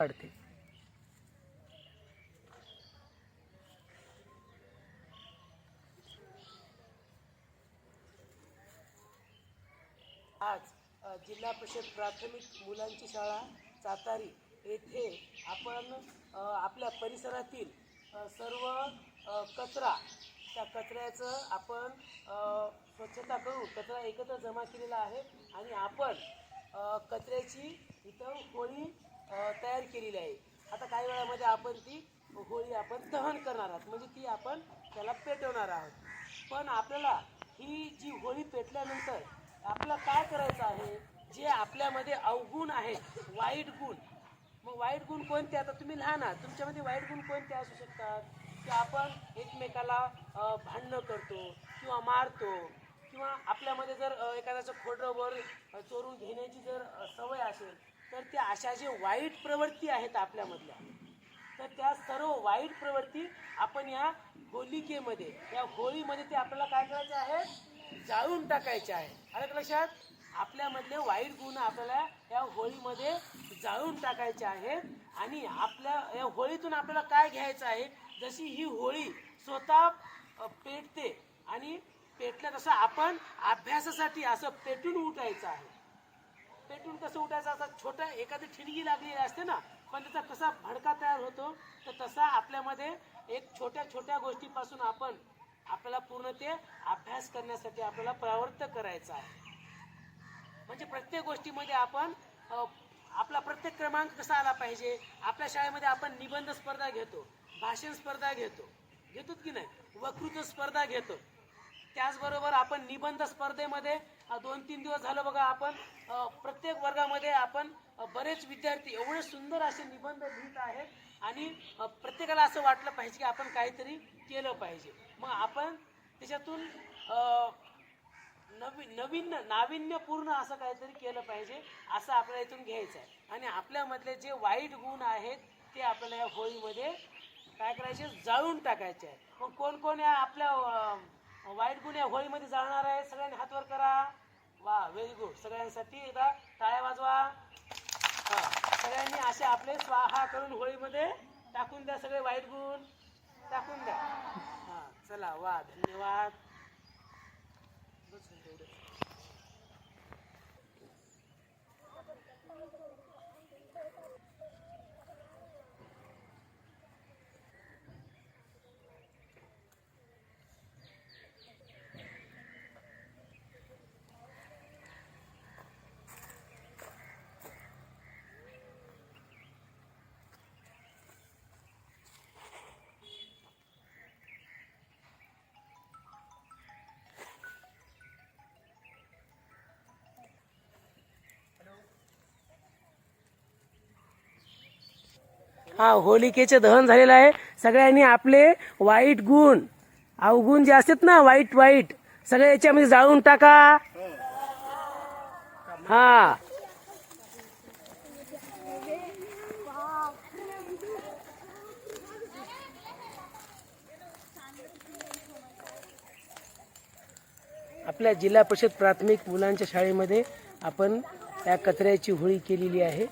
काढते आज जिल्हा परिषद प्राथमिक मुलांची शाळा सातारी येथे आपण आपल्या परिसरातील सर्व कचरा त्या कचऱ्याचं आपण स्वच्छता करून कचरा एकत्र जमा केलेला आहे आणि आपण कचऱ्याची इथं होळी तयार केलेली आहे. आता काही वेळामध्ये आपण ती होळी आपण दहन करणार आहोत. म्हणजे ती आपण त्याला पेटवणार आहोत. पण आपल्याला ही जी होळी पेटल्यानंतर आपल्याला काय करायचं आहे? जे आपल्यामध्ये अवगुण आहेत वाईट गुण. मग वाईट गुण कोणते? आता तुम्ही लहान आहात. तुमच्यामध्ये वाईट गुण कोणते असू शकतात? की आपण एकमेकाला भांडणं करतो किंवा मारतो किंवा आपल्यामध्ये जर एखाद्याचं खोडरंवर चोरून घेण्याची जर सवय असेल तर त्या अशा जे वाईट प्रवृत्ती आहेत आपल्यामधल्या तर त्या सर्व वाईट प्रवृत्ती आपण या होलिकेमध्ये या होळीमध्ये ते आपल्याला काय करायचे आहे जाळून टाकायचे आहे आलं लक्षात? आपल्यामधले वाईट गुण आपल्याला या होळीमध्ये जाळून टाकायचे आहेत आणि आपल्या या होळीतून आपल्याला काय घ्यायचं आहे? जशी ही होळी स्वतः पेटते आणि पेटल्या तसं आपण अभ्यासासाठी असं पेटून उठायचं आहे. पेटून कसं उठायचं? आता छोटा एखादी ठिणगी लागलेली असते ना पण त्याचा कसा भडका तयार होतो तर तसा आपल्यामध्ये एक छोट्या छोट्या गोष्टीपासून आपण आपल्याला पूर्ण ते अभ्यास करण्यासाठी आपल्याला प्रवृत्त करायचं आहे. म्हणजे प्रत्येक गोष्टीमध्ये आपण आपला प्रत्येक क्रमांक कसा आला पाहिजे? आपल्या शाळेमध्ये आपण निबंध स्पर्धा घेतो भाषण स्पर्धा घेतो. घेतो की नाही? वक्तृत्व स्पर्धा घेतो. त्याचबरोबर आपण निबंध स्पर्धेमध्ये दोन तीन दिवस झालं बघा आपण प्रत्येक वर्गामध्ये आपण बरेच विद्यार्थी एवढे सुंदर असे निबंध लिहित आहेत आणि प्रत्येकाला असं वाटलं पाहिजे की आपण काहीतरी केलं पाहिजे. मग आपण त्याच्यातून नवीन नवीन नाविन्यपूर्ण असं काहीतरी केलं पाहिजे असं आपल्याला इथून घ्यायचं आहे. आणि आपल्यामधले जे वाईट गुण आहेत ते आपल्याला या होळीमध्ये काय करायचे? जाळून टाकायचे आहे मग कोण कोण या आपल्या वाईट गुण या होळीमध्ये जाळणार आहे? सगळ्यांनी हातवर करा. वा व्हेरी गुड सगळ्यांसाठी एकदा टाळ्या वाजवा. हा सगळ्यांनी असे आपले स्वाहा करून होळीमध्ये टाकून द्या सगळे वाईट गुण. टाकून द्या. हां चला वा धन्यवाद. Let's hold it. हा होलिकेचे दहन झालेलं आहे. सगळ्यांनी आपले वाईट गुण अवगुण जे असतात ना वाईट वाईट सगळे याच्यामध्ये जाळून टाका. हा. आपल्या जिल्हा परिषद प्राथमिक मुलांच्या शाळेमध्ये आपण त्या कचऱ्याची होळी केलेली आहे.